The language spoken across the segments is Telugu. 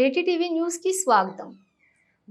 త్రీటీ టీవీ న్యూస్కి స్వాగతం.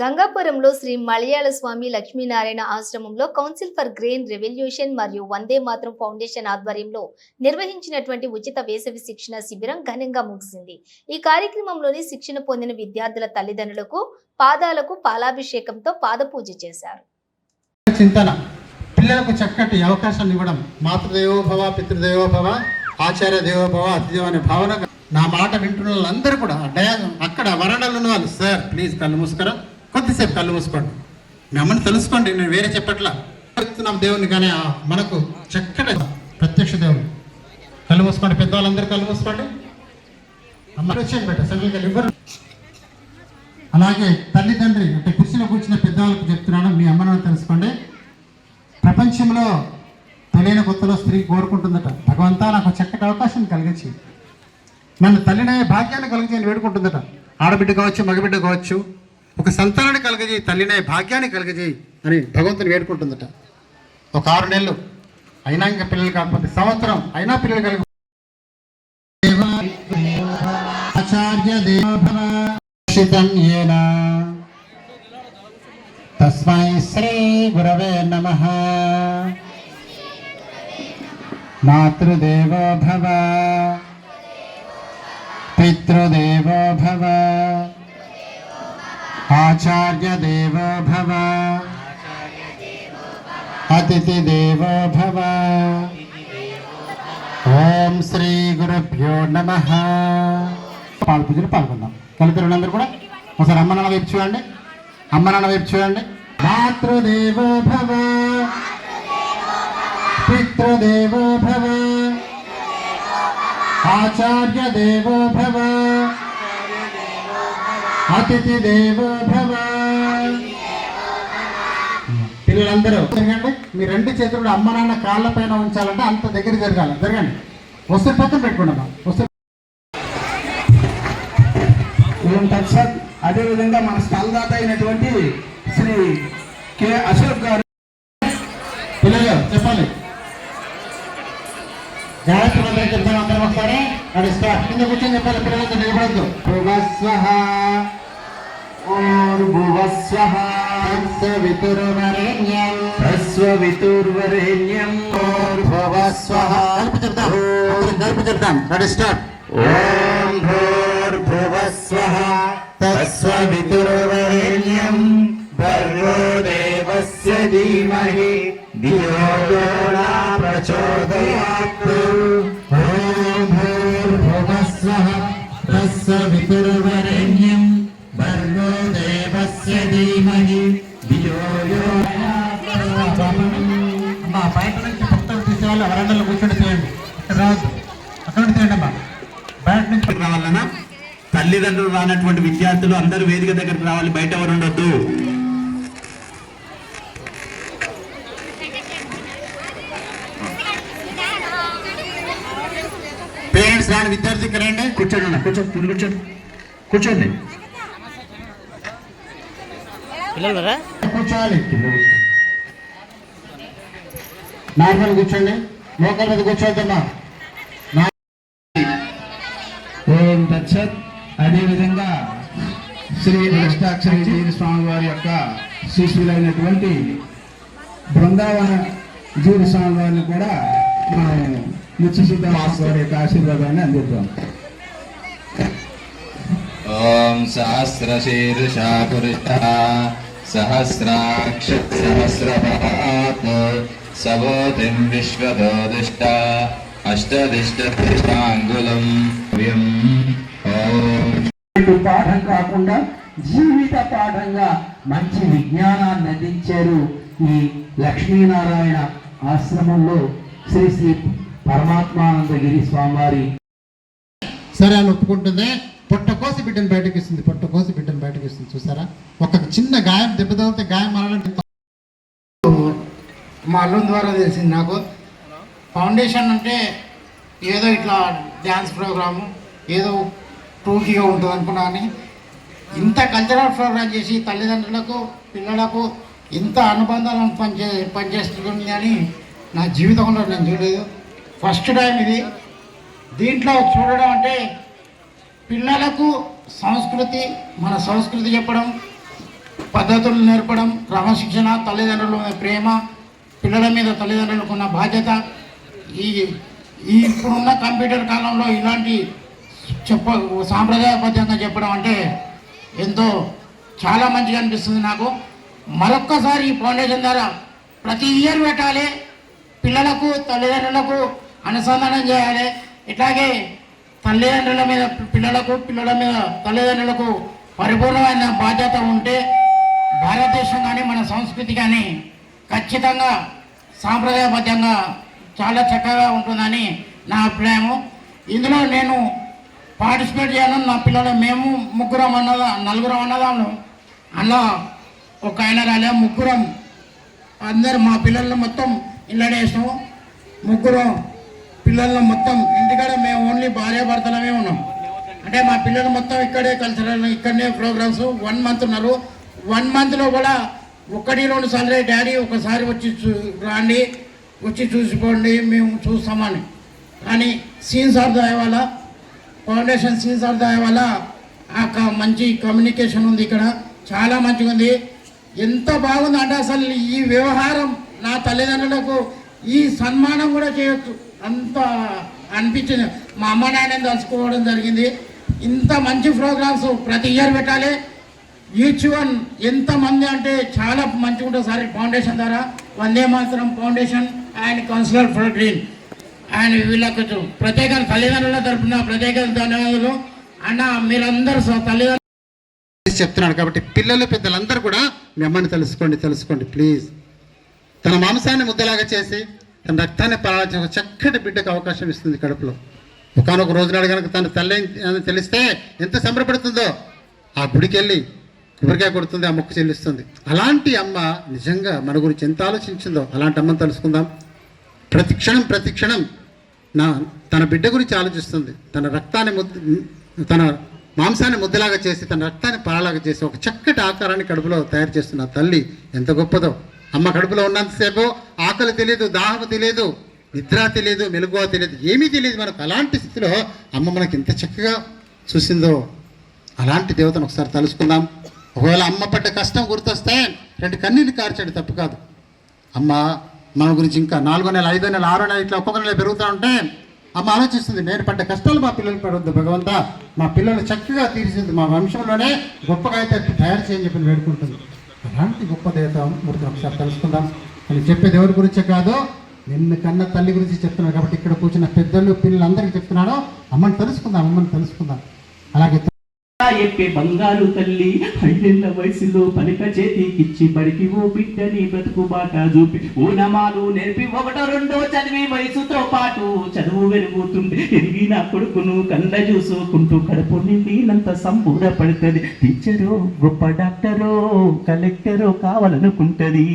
గంగాపురంలో శ్రీ మలయాళ స్వామి లక్ష్మీనారాయణ ఆశ్రమంలో కౌన్సిల్ ఫర్ గ్రెయిన్ రెవల్యూషన్ మరియు వందే మాత్రం ఫౌండేషన్ ఆధ్వర్యంలో నిర్వహించినటువంటి ఉచిత వేసవి శిక్షణ శిబిరం ఘనంగా ముగిసింది. ఈ కార్యక్రమంలోని శిక్షణ పొందిన విద్యార్థుల తల్లిదండ్రులకు పాదాలకు పాలాభిషేకంతో పాదపూజ చేశారు. చింతన. పిల్లలకు చక్కటి అవకాశం ఇవ్వడం మాతృదేవోభవ పితృదేవోభవ ఆచార్య దేవోభవ అతిదేవ అనే భావన నా మాట వింటున్న వాళ్ళందరూ కూడా అక్కడ వరండాలో ఉన్న వాళ్ళు సార్ ప్లీజ్ కళ్ళు మూసుకురా? కొద్దిసేపు కళ్ళు మూసుకోండి. మీ అమ్మని తెలుసుకోండి నేను వేరే చెప్పట్లా. చెప్తున్నాం దేవుని కానీ మనకు చక్కటి ప్రత్యక్ష దేవుడు. కళ్ళు మూసుకోండి పెద్దవాళ్ళందరూ కళ్ళు మూసుకోండి. అమ్మ వచ్చేయండి బెట్ట ఇవ్వరు. అలాగే తల్లిదండ్రి అంటే కుర్చీలో కూర్చున్న పెద్దవాళ్ళకి చెప్తున్నాను మీ అమ్మను తెలుసుకోండి. ప్రపంచంలో తల్లిన కొత్తలో స్త్రీ కోరుకుంటుందట. భగవంతా నాకు చక్కటి అవకాశం కలిగించి నన్ను తల్లినే భాగ్యాన్ని కలిగించి వేడుకుంటుందట. ఆడబిడ్డ కావచ్చు మగబిడ్డ కావచ్చు ఒక సంతానాన్ని కలగజేయి తల్లినే భాగ్యాన్ని కలగజేయి అని భగవంతుని వేడుకుంటుందట. ఒక ఆరు నెలలు అయినా ఇంకా పిల్లలు కాకపోతే సంవత్సరం అయినా పిల్లలు కలిగి ఆచార్య దేవభవ ఏనా తస్మై శ్రీ గురవే నమ. మాతృదేవో భవ. పితృదేవో భవ. ఆచార్యదేవో భవ. అతిథిదేవో భవ. ఓం శ్రీ గురుభ్యో నమ. పాలు పూజలు పాల్గొందాం. తల్లిదండ్రులందరూ కూడా ఒకసారి అమ్మ నాన్న వైపు చూడండి. అమ్మ నాన్న వైపు చూడండి. మాతృదేవో భవ. పితృదేవో భవ ఆచార్య దేవో భవ అతిథి దేవో భవ పిల్లలందరూ జరగండి మీ రెండు చేతులు అమ్మ నాన్న కాళ్ళ పైన ఉంచాలంటే అంత దగ్గర జరగాలి. జరగండి. వస్తే పక్కన పెట్టుకోండి అమ్మా వస్తే ఓం తత్సత్ అదేవిధంగా మన స్థలదాత అయినటువంటి శ్రీ కె అశోక్ గారు. పిల్లలు చెప్పాలి. ಜಾಗೃತವಾಗಿ ಕೆಲಸವನ್ನು ಅಂತ ಮಾಡ್ತಾರೆ ನೋಡಿ ಅಷ್ಟೊಂದು ಕೂತಿಂದ ಪದ ಪಡೆದು ನಿಲ್ಬಾರ್ದು ಭುವಸ್ವ ಓಂ ಭುವಸ್ವ ಸವಿತುರ್ವರೆಣ್ಯಂ ಹಸ್ವವಿತುರ್ವರೆಣ್ಯಂ ಓಂ ಭುವಸ್ವ ಕಲ್ಪಚಿರ್ತಾಂ ನೋಡಿ ಸ್ಟಾರ್ಟ್ ಓಂ ಭೂರ್ ಭುವಸ್ವ ತಸ್ವವಿತುರ್ವರೆಣ್ಯಂ ಭರ್ಗೋ ದೇವಸ್ಯ ಧೀಮಹಿ ಧಿಯೋ ಪ್ರಚೋದಯಾತ್ ధీమహి ధియో యో అమ్మా బయట నుంచి భక్తులు తీసేవాళ్ళు వరండలో కూర్చొని చేయండి రావద్దు. అక్కడ చేయండి అమ్మా. బయట నుంచి రావాలన్నా? తల్లిదండ్రులు రానటువంటి విద్యార్థులు అందరూ వేదిక దగ్గరికి రావాలి. బయట ఎవరు ఉండొద్దు? పేరెంట్స్ రాని విద్యార్థి రండి కూర్చోండి అన్న కూర్చో మీరు కూర్చోండి. కూర్చోండి కూర్చోవాలి. నార్మల్ కూర్చోండి. మోకాల మీద కూర్చోవద్దమ్మా. ఓం తత్సత్. అదేవిధంగా శ్రీ అష్టాక్షరి స్వామి వారి యొక్క శిష్యులైనటువంటి బృందావన జీవి స్వామి వారిని కూడా మనం నిత్యసిద్ధ వారి యొక్క ఆశీర్వాదాన్ని అందిద్దాం. ॐ सहस्रशीर्षा पुरुषः सहस्राक्ष सहस्रपात् सवोतिं विश्वतो दुष्ट अष्टदिष्टत्रिशाङ्गुलम् व्यम् ॐ ఇటు పాఠం కాకుండా జీవిత పాఠంగా మంచి విజ్ఞానాన్ని అందించారు ఈ లక్ష్మీనారాయణ ఆశ్రమంలో శ్రీ శ్రీ పరమాత్మానందగిరి స్వామివారి సరే అని ఒప్పుకుంటుంది పొట్టకోసి బిడ్డను బయటకు ఇస్తుంది పొట్టకోసి బిడ్డను బయటకు ఇస్తుంది చూసారా? ఒక చిన్న గాయం దెబ్బతగితే గాయం మారాలంటే మా అల్లం ద్వారా తెలిసింది నాకు. ఫౌండేషన్ అంటే ఏదో ఇట్లా డ్యాన్స్ ప్రోగ్రాము ఏదో టూకీగా ఉంటుంది అనుకున్నా కానీ ఇంత కల్చరల్ ప్రోగ్రామ్ చేసి తల్లిదండ్రులకు పిల్లలకు ఇంత అనుబంధాలను పనిచే పనిచేస్తుంది అని నా జీవితంలో నేను చూడలేదు. ఫస్ట్ టైం ఇది. దీంట్లో చూడడం అంటే పిల్లలకు సంస్కృతి మన సంస్కృతి చెప్పడం పద్ధతులు నేర్పడం క్రమశిక్షణ తల్లిదండ్రుల మీద ప్రేమ పిల్లల మీద తల్లిదండ్రులకు ఉన్న బాధ్యత ఈ ఈ ఇప్పుడున్న కంప్యూటర్ కాలంలో ఇలాంటి చెప్ప సాంప్రదాయబద్ధంగా చెప్పడం అంటే ఎంతో చాలా మంచిగా అనిపిస్తుంది నాకు. మరొక్కసారి ఈ ఫౌండేషన్ ద్వారా ప్రతి ఇయర్ పెట్టాలి. పిల్లలకు తల్లిదండ్రులకు అనుసంధానం చేయాలి. ఇట్లాగే తల్లిదండ్రుల మీద పిల్లలకు పిల్లల మీద తల్లిదండ్రులకు పరిపూర్ణమైన బాధ్యత ఉంటే భారతదేశం కానీ మన సంస్కృతి కానీ ఖచ్చితంగా సాంప్రదాయబద్ధంగా చాలా చక్కగా ఉంటుందని నా అభిప్రాయము. ఇందులో నేను పార్టిసిపేట్ చేయాలని నా పిల్లలు మేము ముగ్గురం అన్నదా నలుగురం అన్నదాము అలా ఒక ఆయన రాలే ముగ్గురం అందరు మా పిల్లల్ని మొత్తం ఇళ్ళనే వేసాము పిల్లలను మొత్తం ఎందుకంటే మేము ఓన్లీ భార్య భర్తలమే ఉన్నాం. అంటే మా పిల్లలు మొత్తం ఇక్కడే కల్చరల్ ఇక్కడనే ప్రోగ్రామ్స్. వన్ మంత్ ఉన్నారు. వన్ మంత్లో కూడా ఒకటి రెండు సార్లు డాడీ ఒకసారి వచ్చి చూ రాండి వచ్చి చూసిపోండి మేము చూస్తామని. కానీ సీన్స్ ఆఫ్ దాయ వల్ల ఫౌండేషన్ సీన్స్ ఆఫ్ దాయ వల్ల ఆ మంచి కమ్యూనికేషన్ ఉంది ఇక్కడ. చాలా మంచిగా ఉంది. ఎంత బాగుంది అంటే అసలు ఈ వ్యవహారం నా తల్లిదండ్రులకు ఈ సన్మానం కూడా చేయొచ్చు. అంత అనిపించింది. మా అమ్మ నాన్నని తలుచుకోవడం జరిగింది. ఇంత మంచి ప్రోగ్రామ్స్ ప్రతి ఇయర్ పెట్టాలి. ఈచ్ వన్ ఎంతమంది అంటే చాలా మంచిగా ఉంటుంది సార్ ఫౌండేషన్ ద్వారా. Vande Mataram foundation and councillor for green. And వీళ్ళకు ప్రత్యేక తల్లిదండ్రుల తరఫున ప్రత్యేక ధన్యవాదాలు. అన్న మీరందరూ తల్లిదండ్రులు చెప్తున్నాడు కాబట్టి పిల్లలు పెద్దలందరూ కూడా మీ అమ్మని తెలుసుకోండి తెలుసుకోండి ప్లీజ్. తన మాంసాన్ని ముద్దలాగా చేసి తన రక్తాన్ని పాలించే ఒక చక్కటి బిడ్డకు అవకాశం ఇస్తుంది కడుపులో. ఒకనొక రోజు నాడు కనుక తన తల్లి అని తెలిస్తే ఎంత సంబరపడుతుందో? ఆ గుడికెళ్ళి కొబ్బరికాయ కొడుతుంది ఆ మొక్క చెల్లిస్తుంది. అలాంటి అమ్మ నిజంగా మన గురించి ఎంత ఆలోచించిందో అలాంటి అమ్మని తెలుసుకుందాం ప్రతి క్షణం ప్రతి క్షణం నా తన బిడ్డ గురించి ఆలోచిస్తుంది. తన రక్తాన్ని ముద్ద తన మాంసాన్ని ముద్దలాగా చేసి తన రక్తాన్ని పాలలాగా చేసి ఒక చక్కటి ఆకారాన్ని కడుపులో తయారు చేస్తున్న తల్లి ఎంత గొప్పదో. అమ్మ కడుపులో ఉన్నంతసేపు ఆకలి తెలియదు దాహం తెలియదు నిద్ర తెలియదు మెలుగువ తెలియదు ఏమీ తెలియదు మనకు అలాంటి స్థితిలో అమ్మ మనకి ఎంత చక్కగా చూసిందో అలాంటి దేవతను ఒకసారి తలుసుకుందాం ఒకవేళ అమ్మ పడ్డ కష్టం గుర్తొస్తే రెండు కన్నీళ్ళు కార్చాడు తప్పు కాదు. అమ్మ మన గురించి ఇంకా నాలుగో నెల ఐదో నెల ఆరో నెల ఇట్లా ఒక్కొక్క నెల పెరుగుతూ ఉంటే అమ్మ ఆలోచిస్తుంది నేను పడ్డ కష్టాలు మా పిల్లలు పడవద్దు భగవంత. మా పిల్లలు చక్కగా తీర్చింది మా వంశంలోనే గొప్పగా అయితే తయారు చేయని చెప్పి వేడుకుంటుంది అలాంటి గొప్ప దేవత మూర్తిని ఒకసారి తెలుసుకుందాం నేను చెప్పేది ఎవరి గురించే కాదు నిన్ను కన్న తల్లి గురించి చెప్తున్నాను కాబట్టి ఇక్కడ కూర్చున్న పెద్దలు పిల్లలందరికీ చెప్తున్నాను. అమ్మని తెలుసుకుందాం అమ్మని తెలుసుకుందాం అలాగే ఎప్పే బంగారు తల్లి ఐదేళ్ళ వయసులో పలిక చేతికిచ్చి బడికి ఓ బిడ్డని బ్రతుకు బాట చూపి ఊనమాలు నేర్పి ఒకటో రెండో చదివి వయసుతో పాటు చదువు వెలుగుతుంటే ఎరిగిన కొడుకును కళ్ళ చూసుకుంటూ కడుపు నిండినంత సంబూరపడుతుంది. టీచరో గొప్ప డాక్టరో కలెక్టరో కావాలనుకుంటది.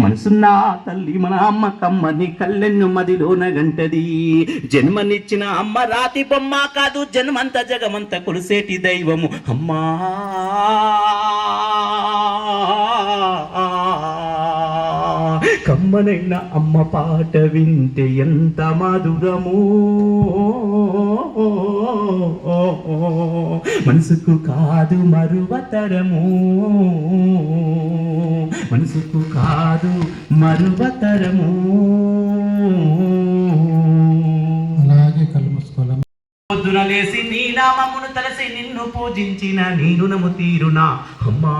మనసున్న తల్లి మన అమ్మ కమ్మని కళ్ళెన్ను మదిలోన గంటది. జన్మనిచ్చిన అమ్మ రాతి బొమ్మ కాదు జన్మంత జగమంత కొలిసేటి దైవము అమ్మా. కమ్మనైన అమ్మ పాట వింటే ఎంత మధురము. మనసుకు కాదు మరువతరము. మనసుకు కాదు మరువతరము. పొద్దున లేసి నీ నామమును తలసి నిన్ను పూజించిన నీ రుణము తీరునా. అమ్మా.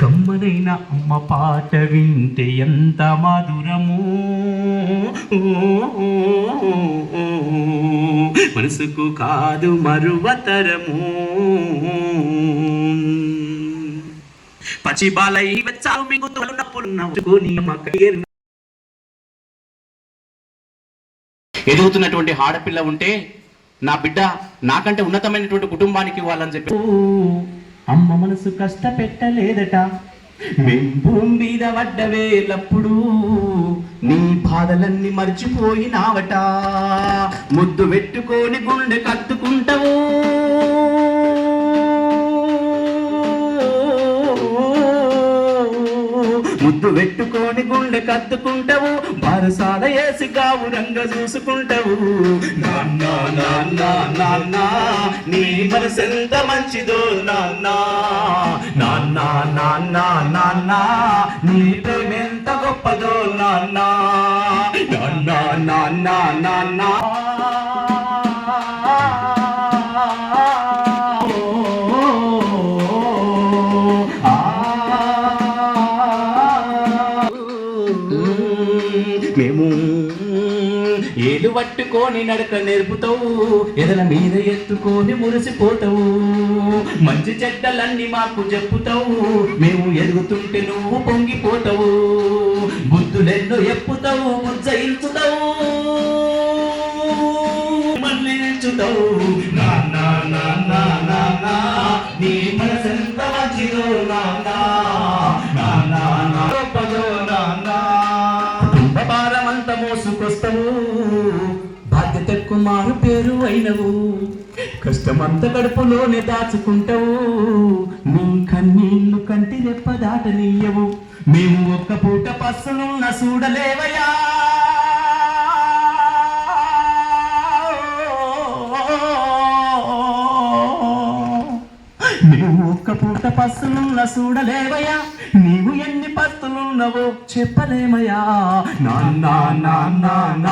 కమ్మనైన అమ్మ పాట వింటే ఎంత మధురము. మనసుకు కాదు మరువతరము. పచ్చి బాలై వెచ్చావు మింగుతున్నప్పుడు నవ్వుకొని అమ్మ ఎదుగుతున్నటువంటి ఆడపిల్ల ఉంటే నా బిడ్డ నాకంటే ఉన్నతమైనటువంటి కుటుంబానికి ఇవ్వాలని చెప్పి. అమ్మ మనసు కష్టపెట్టలేదట. మేం భూమి మీద పడ్డవేలప్పుడు నీ బాధలన్నీ మర్చిపోయినావట. ముద్దు పెట్టుకొని గుండె కత్తుకుంటావు ముద్దు పెట్టుకొని గుండె కత్తుకుంటావు బారసాల వేసి గావురంగ చూసుకుంటావు నాన్న నాన్న నాన్న నీ మనసెంత మంచిదో నాన్న నాన్న నాన్న నాన్న నీ ప్రేమెంత గొప్పదో నాన్న నాన్న నాన్న నాన్న పట్టుకొని నడక నేర్పుతావు. ఎదల మీద ఎత్తుకొని మురిసిపోతావు. మంచి చెడ్డలన్నీ మాకు చెప్పుతావు. మేము ఎదుగుతుంటే నువ్వు పొంగిపోతావు. బుద్ధులెన్నో ఎప్పుతావు ఉజ్జయించుతావు. నా నా నా నా నీ మనసెంత మంచిదో నా నాన్న కుమారు పేరు అయినవు. కష్టమంత కడుపులోనే దాచుకుంటావు. నీ కన్నీళ్ళు కంటి రెప్ప దాటనీయవు. మేము ఒక్క పూట పస్సులున్న చూడలేవయా నీవు ఒక్క పూట పస్తులున్న చూడలేవయ్యా నీవు ఎన్ని పస్తులున్నవో చెప్పలేమయ్యా. నాన్న నాన్న.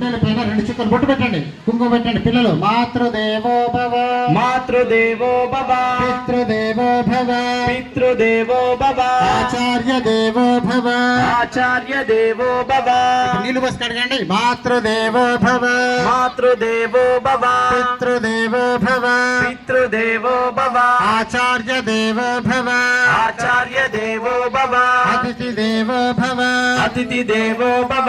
బొట్టెల పైన రెండు చుక్కలు బొట్టు పెట్టండి. కుంకుమ పెట్టండి. పిల్లలు మాతృదేవో భవ మాతృదేవో భవ పితృదేవో భవ పితృదేవో భవ ఆచార్య దేవో భవ ఆచార్య దేవో భవ నీళ్ళు పోసి కడగండి. మాతృదేవో భవ మాతృదేవో భవ పితృదేవో భవ పితృదేవో భవ ఆచార్య దేవో భవ ఆచార్య దేవో భవ అతిథి దేవో భవ అతిథి దేవో భవ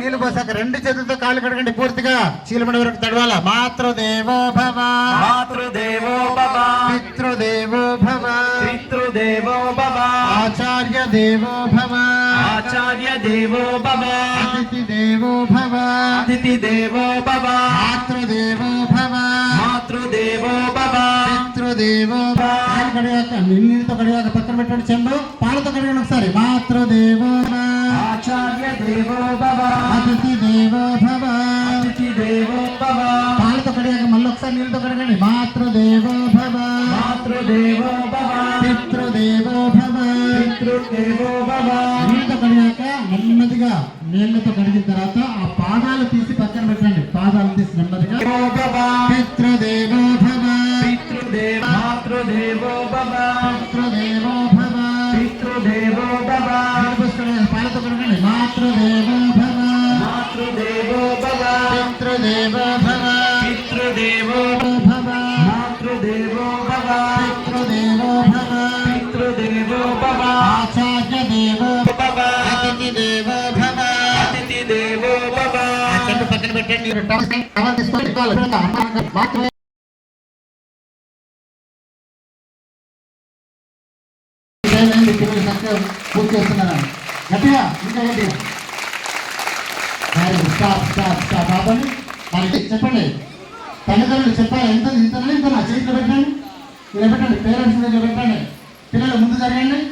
నీళ్ళు పోసాక రెండు చేతులతో కాళ్ళు కడగండి పూర్తిగా. చీలమడి వరకు తడవాల? మాతృదేవో భవ. మాతృదేవో భవ. పితృదేవో భవ. పితృదేవో భవ. ఆచార్య దేవో భవ. ఆచార్య దేవో భవ. అతిథి దేవో భవ. అతిథి దేవో భవ. మాతృదేవో భవ. మాతృదేవో భవ. పితృదేవో భవ. కడిగాక నీళ్ళతో కడిగాక పక్కన పెట్టండి చెంబు పాలతో కడగండి ఒకసారి. మాతృదేవో భవ. ఆచార్య దేవో భవ. అతిథి దేవో భవ. అతిథి దేవో భవ. పాలతో కడిగాక మళ్ళీ ఒకసారి నీళ్ళతో కడగండి. మాతృదేవో భవ. మాతృదేవో భవ. పితృదేవో భవ. పితృదేవో భవ. నీళ్ళతో కడిగాక నెమ్మదిగా నీళ్ళతో కడిగిన తర్వాత ఆ పాదాలు తీసి పక్కన పెట్టండి. పాదాలు తీసి నెమ్మదిగా. దేవో పితృదేవ మాతృదేవో భవ. మాతృదేవో భవ. పితృదేవో భవ. పితృదేవో భవ. మాతృదేవో భవ. పితృదేవో భవ. పితృదేవో భవ. ఆచార్య దేవో భవ. అతిథి దేవో భవ. అతిథి దేవో భవ చెట్టు పక్కన పెట్టండి మాత్రమే. పూజ చేస్తున్నారా గట్టిగా ఇంకా గట్టిగా. స్టాప్ స్టాప్ స్టాప్ ఆపండి. మనకి చెప్పండి. తల్లిదండ్రులు చెప్పాలి. ఎంత ఇంత ఇంత నా చేతిలో పెట్టండి. ఇలా పెట్టండి. పేరెంట్స్ దగ్గర పెట్టండి. పిల్లలు ముందు జరగండి.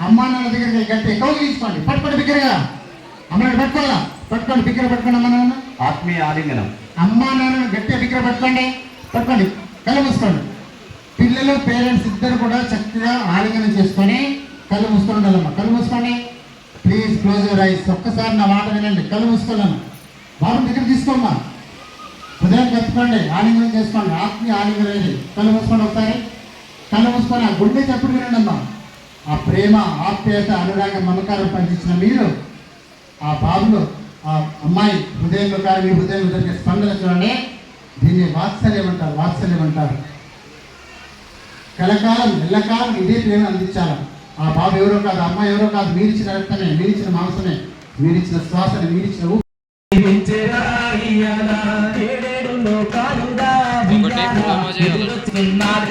అమ్మా నాన్న దగ్గరికి గట్టి ఎక్కువ తీసుకోండి. పట్టుకోండి బిగ్గరగా. అమ్మని పట్టుకోవాలా? పట్టుకోండి బిగ్గర పట్టుకోండి అమ్మ నాన్న. ఆత్మీయ ఆలింగనం. అమ్మా నాన్న గట్టిగా బిగ్గర పట్టుకోండి. పట్టుకోండి. కళ్ళు మూసుకోండి. పిల్లలు పేరెంట్స్ ఇద్దరు కూడా చక్కగా ఆలింగనం చేసుకొని కళ్ళు మూసుకొని ఉండాలమ్మా. కళ్ళు మూసుకోండి. ప్లీజ్ క్లోజ్ యువర్ ఐస్ ఒక్కసారి నా మాట వినండి. కళ్ళు మూసుకోలేను. బాబు దగ్గర తీసుకోమ్మా? హృదయం చెప్పుకోండి ఆలింగనం చేసుకోండి. ఆత్మీయ ఆలింగనం ఇది కళ్ళు మూసుకోండి ఒకసారి. కళ్ళు మూసుకొని ఆ గుండె చెప్పుడు వినండి అమ్మా. ఆ ప్రేమ ఆప్యాయత అనురాగ మమకారం పండించిన మీరు ఆ బాబులో ఆ అమ్మాయి హృదయంలో కానీ మీ హృదయంలో జరిగే స్పందన చూడండి. దీన్ని వాత్సల్యం అంటారు. వాత్సల్యం అంటారు. కలకాలం ఎల్లకాలం ఇదే ప్రేమ అందించాలి. ఆ బాబు ఎవరో కాదు అమ్మ ఎవరో కాదు మీరిచ్చిన రక్తమే మీరిచ్చిన మాంసమే మీరిచ్చిన శ్వాసనే మీరిచ్చిన ఎదురొస్తున్నాడు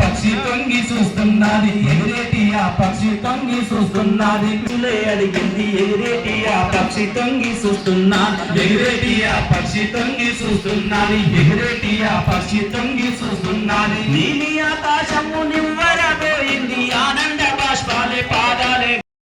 పక్షి తొంగి చూస్తున్నది. ఎదురేటి పక్షి తొంగి చూస్తున్నది. పిల్లే అడిగింది ఎదురేటి పక్షి తొంగి చూస్తున్నాడు ఎదురేటి పక్షి తొంగి చూస్తున్నది. ఎదురేటి పక్షి తొంగి చూస్తున్నది. నీలి ఆకాశము నివ్వరబోయింది. ఆనంద బాష్పాలే పాదాలే